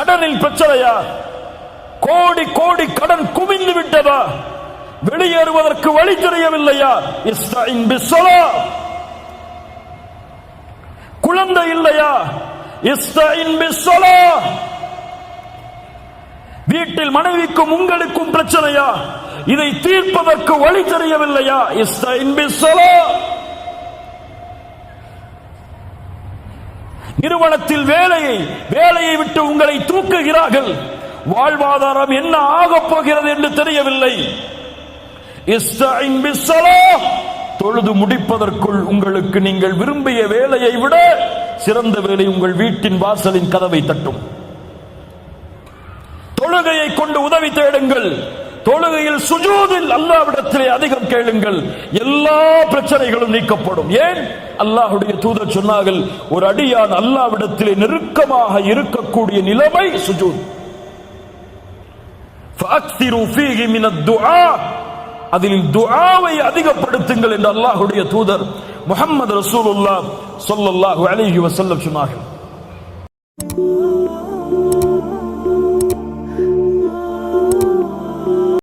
கடனில் பிரச்சனையா? கோடி கோடி கடன் குமிந்து விட்டதா? வெளியேறுவதற்கு வழி தெரியவில்லையா? இஸ்தாயின் பிஸ்ஸலா குழந்தை இல்லையா? இஸ்தாயின் பிஸ்ஸலா வீட்டில் மனைவிக்கும் உங்களுக்கும் பிரச்சனையா? இதை தீர்ப்பதற்கு வழி தெரியவில்லையா? இஸ்தாயின் பிஸ்ஸலா நிறுவனத்தில் வேலையை வேலையை விட்டு உங்களை தூக்குகிறார்கள். வாழ்வாதாரம் என்ன ஆகப் போகிறது என்று தெரியவில்லை. தொழுது முடிப்பதற்குள் உங்களுக்கு நீங்கள் விரும்பிய வேலையை விட சிறந்த வேலை உங்கள் வீட்டின் வாசலின் கதவை தட்டும். தொழுகையை கொண்டு உதவி தேடுங்கள். தொழுகையில் சுஜூதில் அல்லாவிடத்திலே அதிகம் கேளுங்கள். எல்லா பிரச்சனைகளும் நீக்கப்படும். ஏன்? அல்லாஹுடைய தூதர் சொன்னார்கள் ஒரு அடியான் அல்லாவிடத்திலே நெருக்கமாக இருக்கக்கூடிய நிலைமை சுஜூத். அதில் துஆவை அதிகப்படுத்துங்கள் என்று அல்லாஹுடைய தூதர் முகமது ரசூல் சொல்லல்லாஹு அலிஹி வசல்லம் சொன்னார்கள்.